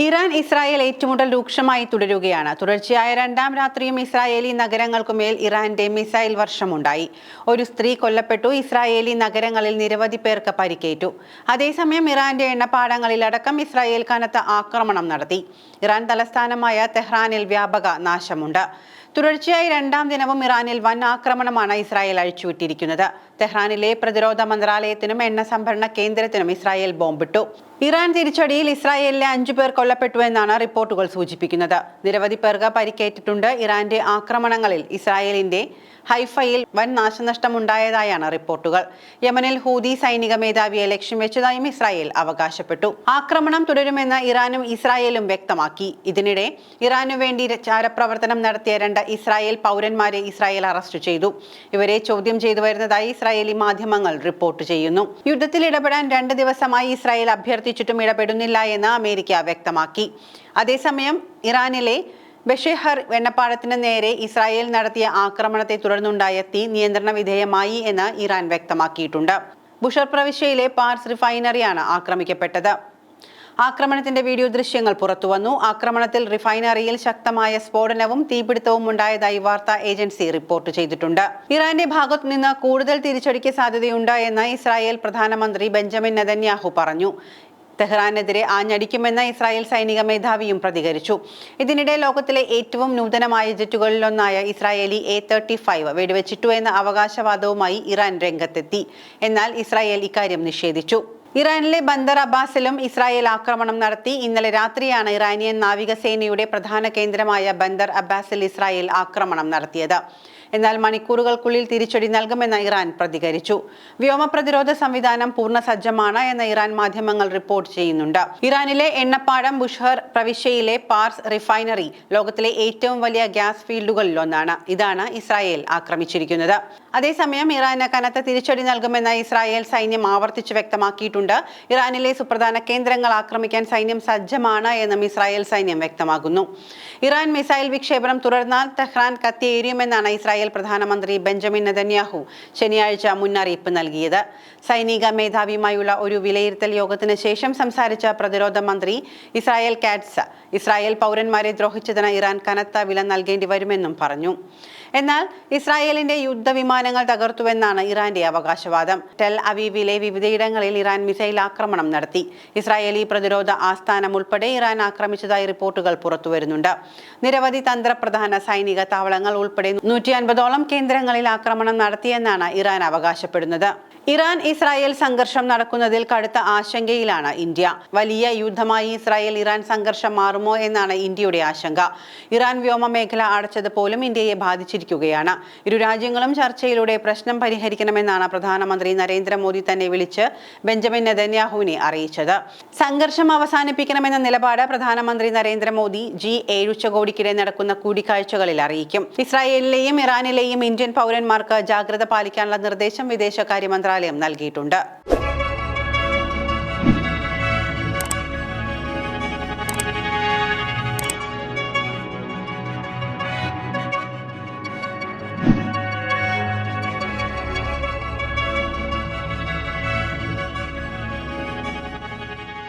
Iran Israel ഏറ്റുമുട്ടൽ രൂക്ഷമായി തുടരുകയാണ്. തുടർച്ചയായ രണ്ടാം രാത്രിയും ഇസ്രായേലി നഗരങ്ങൾക്കുമേൽ ഇറാന്റെ മിസൈൽ വർഷമുണ്ടായി. ഒരു സ്ത്രീ കൊല്ലപ്പെട്ടു ഇസ്രായേലി നഗരങ്ങളിൽ നിരവധി പേർക്ക് പരിക്കേറ്റു. അതേസമയം ഇറാന്റെ എണ്ണപ്പാടങ്ങളിലടക്കം ഇസ്രായേൽ കനത്ത ആക്രമണം നടത്തി. ഇറാൻ തലസ്ഥാനമായ തെഹ്റാനിൽ വ്യാപക നാശമുണ്ട്. തുടർച്ചയായി രണ്ടാം ദിനവും ഇറാനിൽ വൻ ആക്രമണമാണ് ഇസ്രായേൽ അഴിച്ചുവിട്ടിരിക്കുന്നത്. തെഹ്റാനിലെ പ്രതിരോധ മന്ത്രാലയത്തിനും എണ്ണ സംഭരണ കേന്ദ്രത്തിനും ഇസ്രായേൽ ബോംബിട്ടു. ഇറാൻ തിരിച്ചടിയിൽ ഇസ്രായേലിലെ അഞ്ചു പേർ കൊല്ലപ്പെട്ടു എന്നാണ് റിപ്പോർട്ടുകൾ സൂചിപ്പിക്കുന്നത്. നിരവധി പേർക്ക് പരിക്കേറ്റിട്ടുണ്ട്. ഇറാന്റെ ആക്രമണങ്ങളിൽ ഇസ്രായേലിന്റെ ഹൈഫയിൽ വൻ നാശനഷ്ടമുണ്ടായതായാണ് റിപ്പോർട്ടുകൾ. യമനിൽ ഹൂതി സൈനിക മേധാവിയെ ലക്ഷ്യം വെച്ചതായും ഇസ്രായേൽ അവകാശപ്പെട്ടു. ആക്രമണം തുടരുമെന്ന് ഇറാനും ഇസ്രായേലും വ്യക്തമാക്കി. ഇതിനിടെ ഇറാനു വേണ്ടി ചാരപ്രവർത്തനം നടത്തിയ രണ്ട് ഇസ്രായേൽ പൗരന്മാരെ ഇസ്രായേൽ അറസ്റ്റ് ചെയ്തു. ഇവരെ ചോദ്യം ചെയ്തു വരുന്നതായി ഇസ്രായേലി മാധ്യമങ്ങൾ റിപ്പോർട്ട് ചെയ്യുന്നു. യുദ്ധത്തിൽ ഇടപെടാൻ രണ്ട് ദിവസമായി ഇസ്രായേൽ അഭ്യർത്ഥിച്ചിട്ടും ഇടപെടുന്നില്ല എന്ന് അമേരിക്ക വ്യക്തമാക്കി. അതേസമയം ഇറാനിലെ ബഷേഹർ വെണ്ണപ്പാടത്തിന് നേരെ ഇസ്രായേൽ നടത്തിയ ആക്രമണത്തെ തുടർന്നുണ്ടായ തീ നിയന്ത്രണ വിധേയമായി എന്ന് ഇറാൻ വ്യക്തമാക്കിയിട്ടുണ്ട്. ബുഷർ പ്രവിശ്യയിലെ പാർസ് റിഫൈനറിയാണ് ആക്രമിക്കപ്പെട്ടത്. ആക്രമണത്തിന്റെ വീഡിയോ ദൃശ്യങ്ങൾ പുറത്തുവന്നു. ആക്രമണത്തിൽ റിഫൈനറിയിൽ ശക്തമായ സ്ഫോടനവും തീപിടുത്തവും ഉണ്ടായതായി വാർത്താ ഏജൻസി റിപ്പോർട്ട് ചെയ്തിട്ടുണ്ട്. ഇറാന്റെ ഭാഗത്തു നിന്ന് കൂടുതൽ തിരിച്ചടിക്ക് സാധ്യതയുണ്ട് എന്ന് ഇസ്രായേൽ പ്രധാനമന്ത്രി ബെഞ്ചമിൻ നെതന്യാഹു പറഞ്ഞു. തെഹ്റാനെതിരെ ആഞ്ഞടിക്കുമെന്ന് ഇസ്രായേൽ സൈനിക മേധാവിയും പ്രതികരിച്ചു. ഇതിനിടെ ലോകത്തിലെ ഏറ്റവും നൂതനമായ ജെറ്റുകളിലൊന്നായ ഇസ്രായേലി എ തേർട്ടി ഫൈവ് വെടിവെച്ചിട്ടു എന്ന അവകാശവാദവുമായി ഇറാൻ രംഗത്തെത്തി. എന്നാൽ ഇസ്രായേൽ ഇക്കാര്യം നിഷേധിച്ചു. ഇറാനിലെ ബന്ദർ അബ്ബാസിലും ഇസ്രായേൽ ആക്രമണം നടത്തി. ഇന്നലെ രാത്രിയാണ് ഇറാനിയൻ നാവികസേനയുടെ പ്രധാന കേന്ദ്രമായ ബന്ദർ അബ്ബാസിൽ ഇസ്രായേൽ ആക്രമണം നടത്തിയത്. എന്നാൽ മണിക്കൂറുകൾക്കുള്ളിൽ തിരിച്ചടി നൽകുമെന്ന് ഇറാൻ പ്രതികരിച്ചു. വ്യോമ പ്രതിരോധ സംവിധാനം പൂർണ സജ്ജമാണ് എന്ന് ഇറാൻ മാധ്യമങ്ങൾ റിപ്പോർട്ട് ചെയ്യുന്നുണ്ട്. ഇറാനിലെ എണ്ണപ്പാടം ബുഷഹർ പ്രവിശ്യയിലെ പാർസ് റിഫൈനറി ലോകത്തിലെ ഏറ്റവും വലിയ ഗ്യാസ് ഫീൽഡുകളിലൊന്നാണ്. ഇതാണ് ഇസ്രായേൽ ആക്രമിച്ചിരിക്കുന്നത്. അതേസമയം ഇറാന് കനത്ത തിരിച്ചടി നൽകുമെന്ന് ഇസ്രായേൽ സൈന്യം ആവർത്തിച്ച് വ്യക്തമാക്കിയിട്ടുണ്ട്. ഇറാനിലെ സുപ്രധാന കേന്ദ്രങ്ങൾ ആക്രമിക്കാൻ സൈന്യം സജ്ജമാണ് എന്നും ഇസ്രായേൽ സൈന്യം വ്യക്തമാക്കുന്നു. ഇറാൻ മിസൈൽ വിക്ഷേപണം തുടർന്നാൽ തെഹ്റാൻ കത്തിയേരിയുമെന്നാണ് ഇസ്രായേൽ പ്രധാനമന്ത്രി ബെഞ്ചമിൻ നെതന്യാഹു ശനിയാഴ്ച മുന്നറിയിപ്പ് നൽകിയത്. സൈനിക മേധാവിയുമായുള്ള ഒരു വിലയിരുത്തൽ യോഗത്തിന് ശേഷം സംസാരിച്ച പ്രതിരോധ മന്ത്രി ഇസ്രായേൽ കാറ്റ്സ് ഇസ്രായേൽ പൗരന്മാരെ ദ്രോഹിച്ചതിന് ഇറാൻ കനത്ത വില നൽകേണ്ടി വരുമെന്നും പറഞ്ഞു. എന്നാൽ ഇസ്രായേലിന്റെ യുദ്ധവിമാനങ്ങൾ തകർത്തുവെന്നാണ് ഇറാന്റെ അവകാശവാദം. ടെൽ അവീവിലെ വിവിധയിടങ്ങളിൽ ഇറാൻ മിസൈൽ ആക്രമണം നടത്തി. ഇസ്രായേലി പ്രതിരോധ ആസ്ഥാനം ഉൾപ്പെടെ ഇറാൻ ആക്രമിച്ചതായി റിപ്പോർട്ടുകൾ പുറത്തുവരുന്നുണ്ട്. നിരവധി തന്ത്രപ്രധാന സൈനിക താവളങ്ങൾ ഉൾപ്പെടെ നൂറ്റി അൻപതോളം കേന്ദ്രങ്ങളിൽ ആക്രമണം നടത്തിയെന്നാണ് ഇറാൻ അവകാശപ്പെടുന്നത്. ഇറാൻ ഇസ്രായേൽ സംഘർഷം നടക്കുന്നതിൽ കടുത്ത ആശങ്കയിലാണ് ഇന്ത്യ. വലിയ യുദ്ധമായി ഇസ്രായേൽ ഇറാൻ സംഘർഷം മാറുമോ എന്നാണ് ഇന്ത്യയുടെ ആശങ്ക. ഇറാൻ വ്യോമ മേഖല അടച്ചത് പോലും ഇന്ത്യയെ ബാധിച്ചിരിക്കുകയാണ്. ഇരു രാജ്യങ്ങളും ചർച്ചയിലൂടെ പ്രശ്നം പരിഹരിക്കണമെന്നാണ് പ്രധാനമന്ത്രി നരേന്ദ്രമോദി തന്നെ വിളിച്ച് ബെഞ്ചമിൻ നെതന്യാഹുവിനെ അറിയിച്ചത്. സംഘർഷം അവസാനിപ്പിക്കണമെന്ന നിലപാട് പ്രധാനമന്ത്രി നരേന്ദ്രമോദി ജി ഏഴ് ഉച്ചകോടിക്കിടെ നടക്കുന്ന കൂടിക്കാഴ്ചകളിൽ അറിയിക്കും. ഇസ്രായേലിലെയും ഇറാനിലെയും ഇന്ത്യൻ പൗരന്മാർക്ക് ജാഗ്രത പാലിക്കാനുള്ള നിർദ്ദേശം വിദേശകാര്യ മന്ത്രാലയം നൽകിയിട്ടുണ്ട്